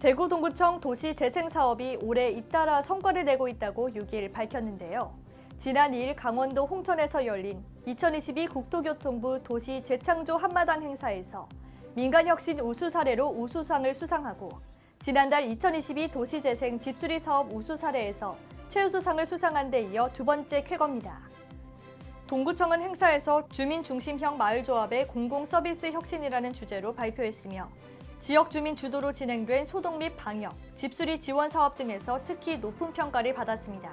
대구 동구청 도시 재생 사업이 올해 잇따라 성과를 내고 있다고 6일 밝혔는데요. 지난 2일 강원도 홍천에서 열린 2022 국토교통부 도시 재창조 한마당 행사에서 민간혁신 우수 사례로 우수상을 수상하고 지난달 2022 도시재생 집수리 사업 우수 사례에서 최우수상을 수상한 데 이어 두 번째 쾌거입니다. 동구청은 행사에서 주민 중심형 마을조합의 공공 서비스 혁신이라는 주제로 발표했으며 지역 주민 주도로 진행된 소독 및 방역, 집수리 지원 사업 등에서 특히 높은 평가를 받았습니다.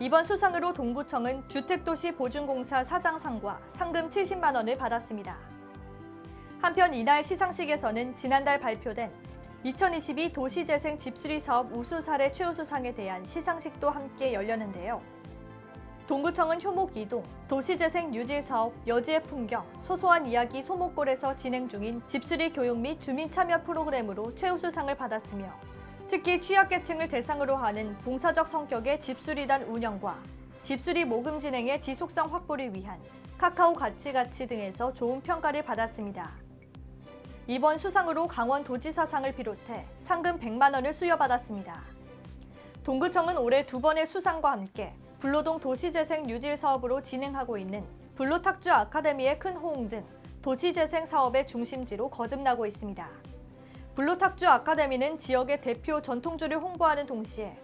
이번 수상으로 동구청은 주택도시 보증공사 사장상과 상금 70만 원을 받았습니다. 한편 이날 시상식에서는 지난달 발표된 2022 도시재생 집수리 사업 우수 사례 최우수상에 대한 시상식도 함께 열렸는데요. 동구청은 효목 이동, 도시재생 뉴딜 사업, 여지의 풍경, 소소한 이야기 소목골에서 진행 중인 집수리 교육 및 주민 참여 프로그램으로 최우수상을 받았으며 특히 취약계층을 대상으로 하는 봉사적 성격의 집수리단 운영과 집수리 모금 진행의 지속성 확보를 위한 카카오 가치가치 등에서 좋은 평가를 받았습니다. 이번 수상으로 강원도지사상을 비롯해 상금 100만 원을 수여받았습니다. 동구청은 올해 두 번의 수상과 함께 불로동 도시재생 뉴딜 사업으로 진행하고 있는 불로탁주 아카데미의 큰 호응 등 도시재생 사업의 중심지로 거듭나고 있습니다. 불로탁주 아카데미는 지역의 대표 전통주를 홍보하는 동시에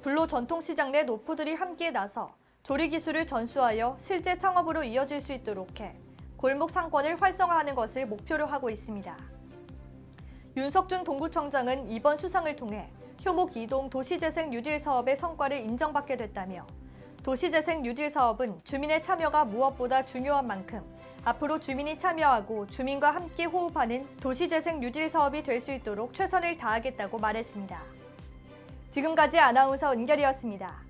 불로 전통시장 내 노포들이 함께 나서 조리 기술을 전수하여 실제 창업으로 이어질 수 있도록 해 골목 상권을 활성화하는 것을 목표로 하고 있습니다. 윤석준 동구청장은 이번 수상을 통해 효목 이동 도시재생 뉴딜 사업의 성과를 인정받게 됐다며 도시재생 뉴딜 사업은 주민의 참여가 무엇보다 중요한 만큼 앞으로 주민이 참여하고 주민과 함께 호흡하는 도시재생 뉴딜 사업이 될 수 있도록 최선을 다하겠다고 말했습니다. 지금까지 아나운서 은결이었습니다.